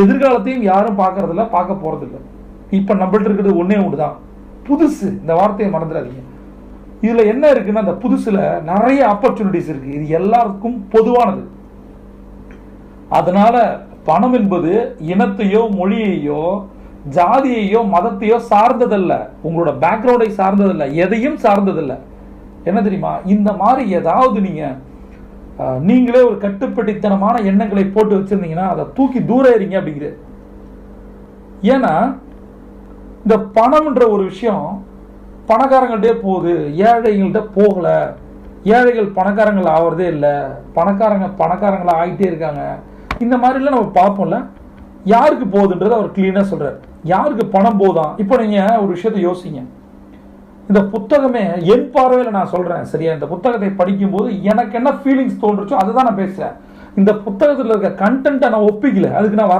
எதிர்காலத்தையும் யாரும் பார்க்கறதில்ல பார்க்க போகிறதில்ல இப்போ நம்மள்ட்ட இருக்கிறது ஒன்றே ஒன்று தான் புதுசு. இந்த வார்த்தையை மறந்துடாதீங்க. இதில் என்ன இருக்குன்னா அந்த புதுசில் நிறைய ஆப்பர்ச்சுனிட்டிஸ் இருக்குது இது எல்லாருக்கும் பொதுவானது. அதனால் பணம் என்பது இனத்தையோ மொழியையோ ஜாதியையோ மதத்தையோ சார்ந்ததல்ல. உங்களோட பேக்ரவுண்டை சார்ந்ததில்லை. எதையும் சார்ந்ததில்லை. என்ன தெரியுமா? இந்த மாதிரி ஏதாவது நீங்கள் நீங்களே ஒரு கட்டுப்பட்டித்தனமான எண்ணங்களை போட்டு வச்சிருந்தீங்கன்னா அதை தூக்கி தூரம் எறிங்க அப்படிங்கிறது. ஏன்னா இந்த பணம்ன்ற ஒரு விஷயம் பணக்காரங்கள்ட்டே போகுது. ஏழைகள்கிட்ட போகலை. ஏழைகள் பணக்காரங்கள் ஆவறதே இல்லை. பணக்காரங்க பணக்காரங்களாக ஆகிட்டே இருக்காங்க. இந்த மாதிரிலாம் நம்ம பார்ப்போம்ல. யாருக்கு போகுதுன்றதை அவர் கிளீனாக சொல்கிறார் யாருக்கு பணம் போதான் இப்போ நீங்கள் ஒரு விஷயத்தை யோசிங்க. இந்த புத்தகமே என் பார்வையில் நான் சொல்றேன் சரியா? இந்த புத்தகத்தை படிக்கும்போது எனக்கு என்ன ஃபீலிங்ஸ் தோன்றுச்சோ அதை தான் நான் பேசுறேன். இந்த புத்தகத்தில் இருக்க கண்டென்ட்டை நான் ஒப்பிக்கல. அதுக்கு நான் வர